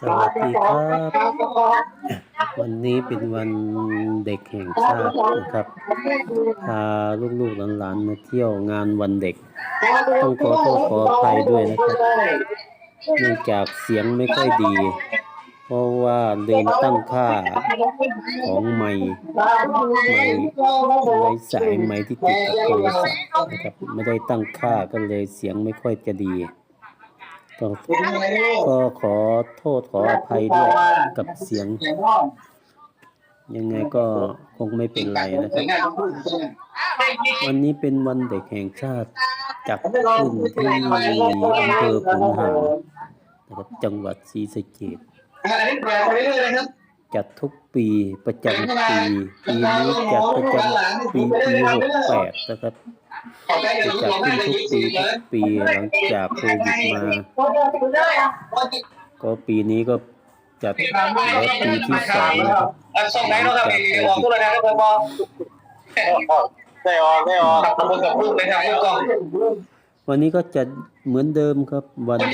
สวัสดีครับ วันนี้เป็นวันเด็กแห่งชาตินะครับพาลูกๆหลานๆมาเที่ยวงานวันเด็ก ต้องขอโทษขออภัยด้วยนะครับเนื่องจากเสียงไม่ค่อยดี เพราะว่าลืมตั้งค่าของไมค์ไมค์ไร้สายไมค์ที่ติดกับโทรศัพท์นะครับไม่ได้ตั้งค่าก็เลยเสียงไม่ค่อยจะดี ก็ก็ขอโทษขออภัยด้วยกับเสียง ยังไงก็คงไม่เป็นไรนะครับ วันนี้เป็นวันเด็กแห่งชาติจัดขึ้นที่อำเภอขุนหารนะครับจังหวัดศรีสะเกษอันนี้แปลไปเรื่อยๆนะครับจัดทุกปีประจำปีปีนี้จัดประจำปีปีหกแปดนะครับขอใจจะจัดขึ้นทุกปีทุกปีหลังจากโควิดมา ก็ปีนี้ก็จัดแล้วปีที่สองนะครับส่งไหนเราครับออกตัวเลยนะครับผมได้ออกได้ออกกับผมกับลูกเลยครับลูกกองวันนี้ก็จะเหมือนเดิมครับ วันเด็ก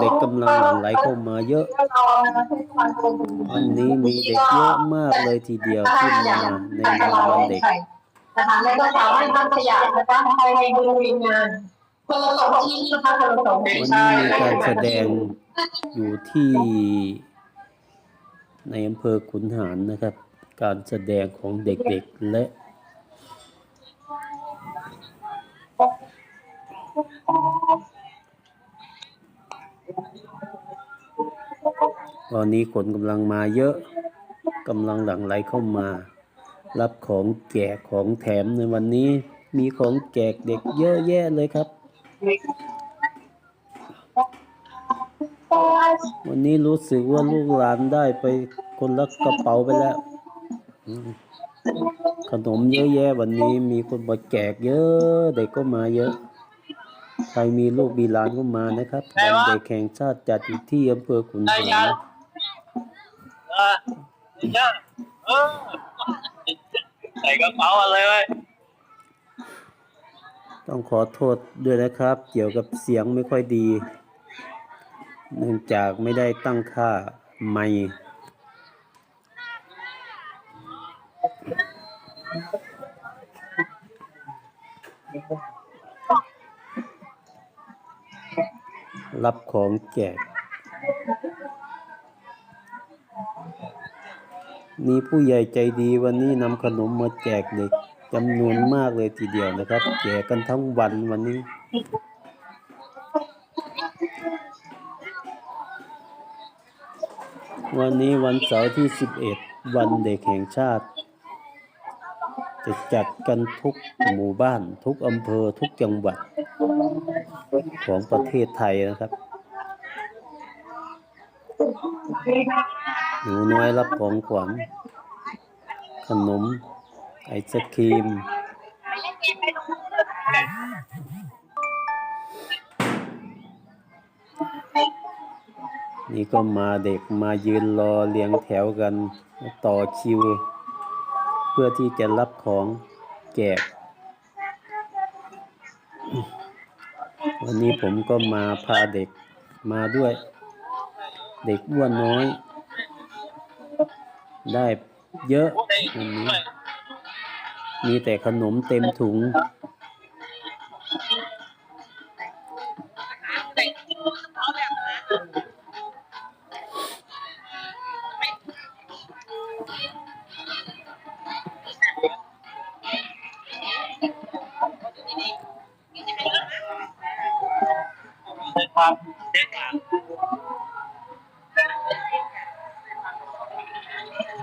เด็กกำลังหลั่งไหลเข้ามาเยอะ วันนี้มีเด็กเยอะมากเลยทีเดียวที่มาในงานวันเด็ก นะคะแล้วก็สามารถนำขยะนะคะภายในบริเวณงานคนละสองชิ้นนะคะคนละสองวัชิ้นนนี้มีการแสดงอยู่ที่ในอำเภอขุนหารนะครับ การแสดงของเด็กๆและตอนนี้คนกำลังมาเยอะกำลังหลั่งไหลเข้ามา รับของแจกของแถมในวันนี้มีของแจกเด็กเยอะแยะเลยครับ วันนี้รู้สึกว่าลูกหลานได้ไปคนละกระเป๋าไปแล้วอืมขนมเยอะแยะวันนี้มีคนมาแจกเยอะเด็กก็มาเยอะ ใครมีลูกมีหลานก็มานะครับวันเด็กแห่งชาติจัดอยู่ที่อำเภอขุนหาร ส่กระเป๋าอะไรไว้ต้องขอโทษด้วยนะครับ เกี่ยวกับเสียงไม่ค่อยดี เนื่องจากไม่ได้ตั้งค่าไมค์รับของแจก มีผู้ใหญ่ใจดีวันนี้นำขนมมาแจกเด็กจำนวนมากเลยทีเดียวนะครับ แจกกันทั้งวันวันนี้ วันนี้วันเสาร์ที่ 11 วันเด็กแห่งชาติ จะจัดกันทุกหมู่บ้าน ทุกอำเภอทุกจังหวัด ของประเทศไทยนะครับ หนูน้อยรับของขวัญขนม ไอศครีม นี่ก็มาเด็กมายืนรอเรียงแถวกัน ต่อคิว เพื่อที่จะรับของแจกวันนี้ผมก็มาพาเด็กมาด้วย เด็กอ้วนน้อย ได้เยอะวันนี้มีแต่ขนมเต็มถุงใส่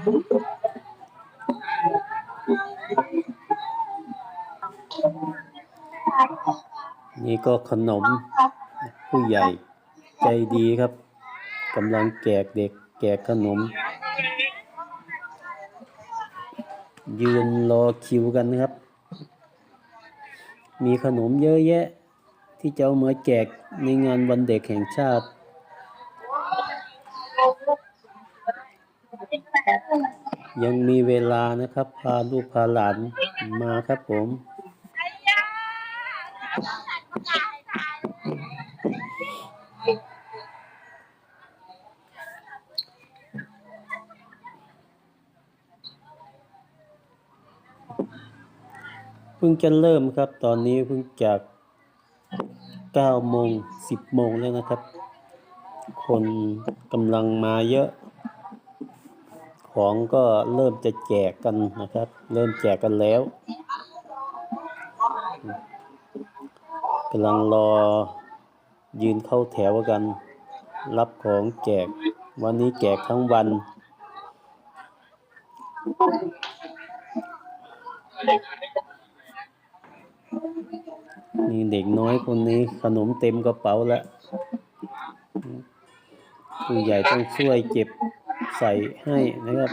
นี่ก็ขนมผู้ใหญ่ใจดีครับกำลังแจกเด็กแจกขนม ยืนรอคิวกันนะครับ มีขนมเยอะแยะ ที่จะเอามาแจกในงานวันเด็กแห่งชาติ ยังมีเวลานะครับ พาลูกพาหลานมาครับผมเพิ่งจะเริ่มครับ ตอนนี้เพิ่งจาก9โมง10โมงแล้วนะครับ คนกำลังมาเยอะ ของก็เริ่มจะแจกกันนะครับ เริ่มแจกกันแล้วกำลังรอยืนเข้าแถวกัน รับของแจก วันนี้แจกทั้งวันนี่เด็กน้อยคนนี้ขนมเต็มกระเป๋าแล้วผู้ใหญ่ต้องช่วยเก็บ ใส่ให้นะครับ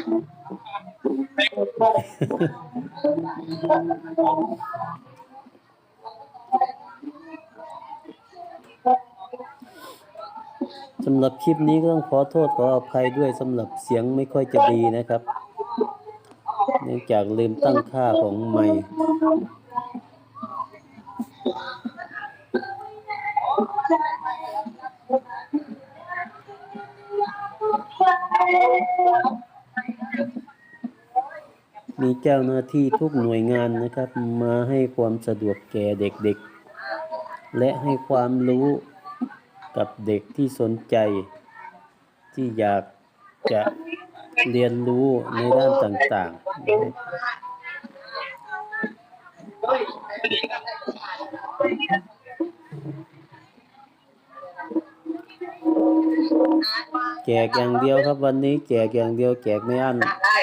สำหรับคลิปนี้ก็ต้องขอโทษขออภัยด้วยสำหรับเสียงไม่ค่อยจะดีนะครับ เนื่องจากลืมตั้งค่าของไมค์ มีเจ้าหน้าที่ทุกหน่วยงานนะครับ มาให้ความสะดวกแก่เด็กๆ และให้ความรู้กับเด็กที่สนใจ ที่อยากจะเรียนรู้ในด้านต่างๆนะแจกอย่างเดียวครับวันนี้แจกอย่างเดียวแจกไม่อั้น ได้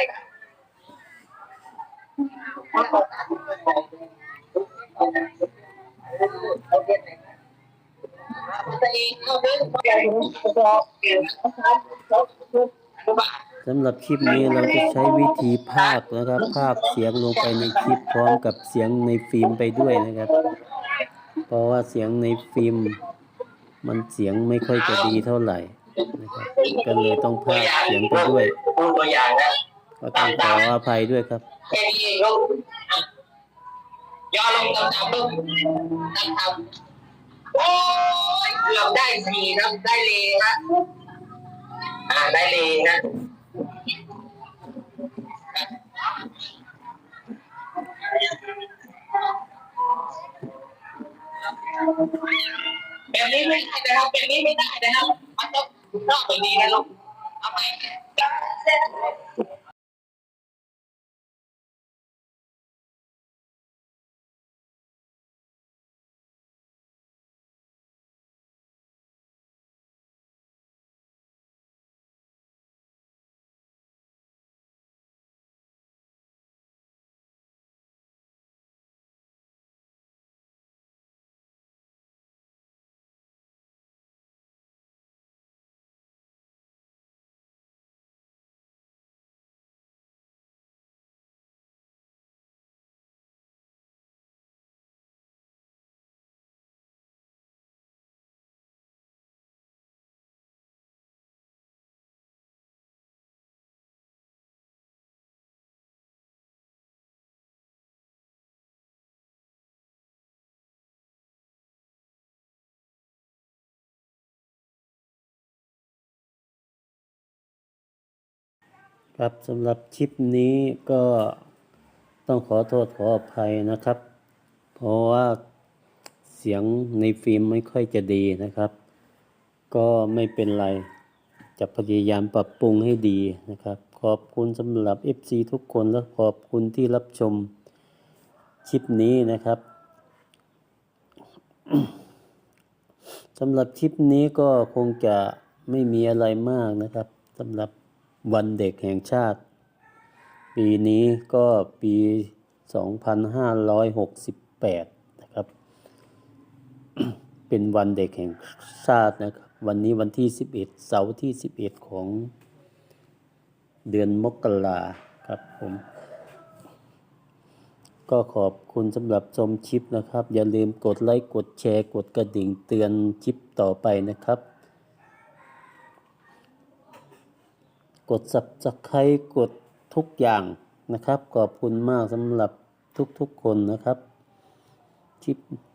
ตัวเองเขาเรื่องเกี่ยวกับเกี่ยวกับ สำหรับคลิปนี้เราจะใช้วิธีภาคนะครับ ภาคเสียงลงไปในคลิปพร้อมกับเสียงในฟิล์มไปด้วยนะครับ เพราะว่าเสียงในฟิล์ม มันเสียงไม่ค่อยจะดีเท่าไหร่นะครับก็เลยต้องภาคเสียงไปด้วยก็ต้องขออภัยด้วยครับย่อลงต่ำๆลูกต่ำๆโอ้ยเกือบได้สี่ครับได้เลยครับ อ่าได้เลยนะแบบนี้ไม่ได้นะครับแบบนี้ไม่ได้นะครับ มันต้องชอบแบบนี้นะลูกเอาไป ครับสำหรับคลิปนี้ก็ต้องขอโทษขออภัยนะครับ เพราะว่าเสียงในฟิล์มไม่ค่อยจะดีนะครับ ก็ไม่เป็นไร จะพยายามปรับปรุงให้ดีนะครับ ขอบคุณสำหรับ FC ทุกคนและขอบคุณที่รับชมคลิปนี้นะครับสำหรับคลิปนี้ก็คงจะไม่มีอะไรมากนะครับสำหรับ วันเด็กแห่งชาติ ปีนี้ก็ปี 2568 นะครับ เป็นวันเด็กแห่งชาตินะครับ วันนี้วันที่ 11 เสาร์ที่ 11 ของเดือนมกราครับผม ก็ขอบคุณสำหรับชมคลิปนะครับ อย่าลืมกดไลค์ กดแชร์ กดกระดิ่งเตือนคลิปต่อไปนะครับ กด subscribe กดทุกอย่างนะครับ ขอบคุณมากสำหรับทุกๆคนนะครับคลิป